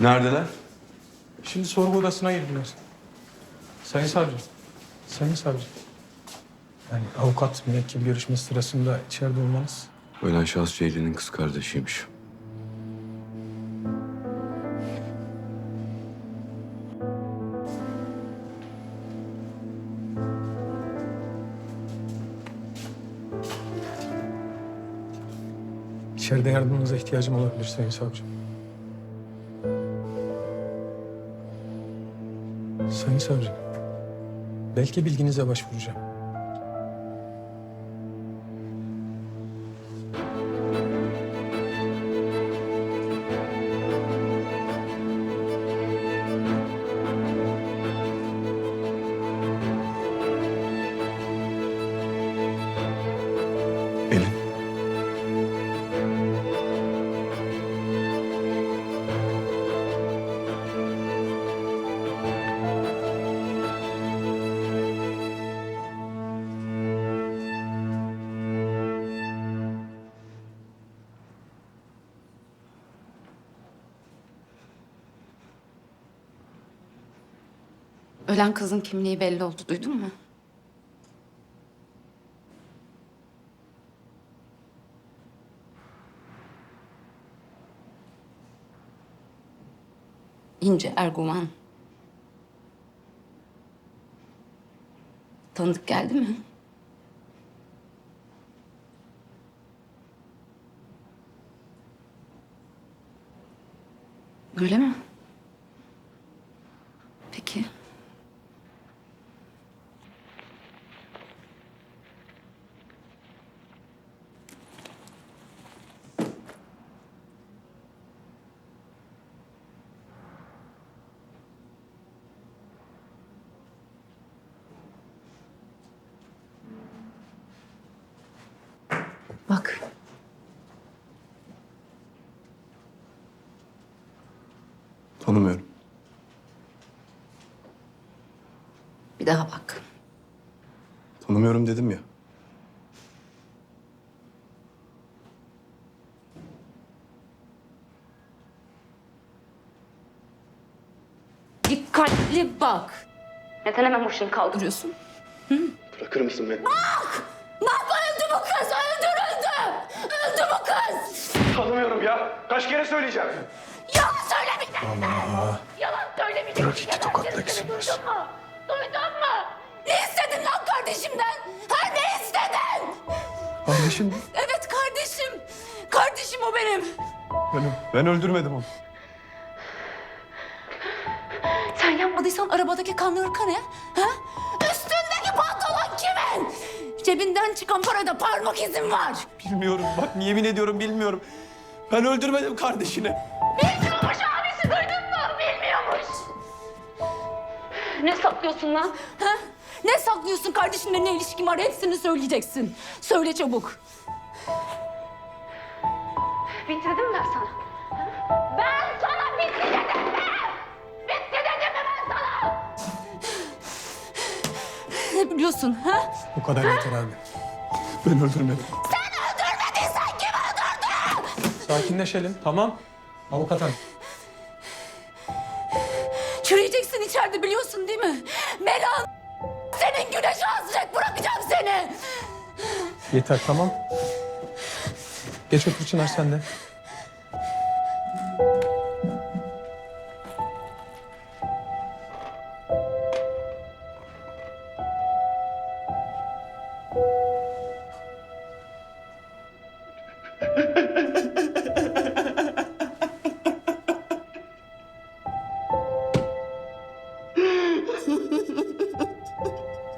Neredeler? Şimdi sorgu odasına girdiler. Sayın savcı, sayın savcı. Yani avukat müvekkil görüşmesi sırasında içeride olmanız Ölen şahıs Ceylin'in kız kardeşiymiş. içeride yardımınıza ihtiyacım olabilir sayın savcı. Sayın savcı, belki bilginize başvuracağım. Ölen kızın kimliği belli oldu. Duydun mu? İnce Erguvan. Tanıdık geldi mi? Öyle mi? Peki. Bak. Tanımıyorum. Bir daha bak. Tanımıyorum dedim ya. Dikkatli bak. Neden hemen başını kaldırıyorsun? Bırakır mısın beni? Bak öldü bu kız, öldürüldü. Öldü bu kız. Tanımıyorum ya. Kaç kere söyleyeceğim? Yalan söylemeyeceksin. Yalan söylemeyeceksin. Bırak iki tokat Yalan teksin sözünü bas. Duydun mu? Duydun mu? Ne istedin lan kardeşimden? Ha ne istedin? Kardeşim Evet kardeşim. Kardeşim o benim. benim. Ben öldürmedim onu. Sen yapmadıysan arabadaki kanlı hırka ne? Ha? Üstündeki pantolon kimin? Cebinden çıkan parada parmak izin var. Bilmiyorum bak yemin ediyorum bilmiyorum. Ben öldürmedim kardeşini. Ne saklıyorsun lan? Ha? Ne saklıyorsun kardeşimle ne ilişkin var hepsini söyleyeceksin. Söyle çabuk. Bitirdim ben sana. Ha? Ben sana bitti dedim mi? Bitti dedim mi ben sana? Ne biliyorsun ha? Bu kadar yeter abi. Ben öldürmedim. Sen öldürmediysen kim öldürdü? Sakinleşelim tamam. Avukat hanım. İçeride biliyorsun değil mi? Melan senin güneşe hasret bırakacağım seni. Yeter tamam. Geç otur Çınar sen de.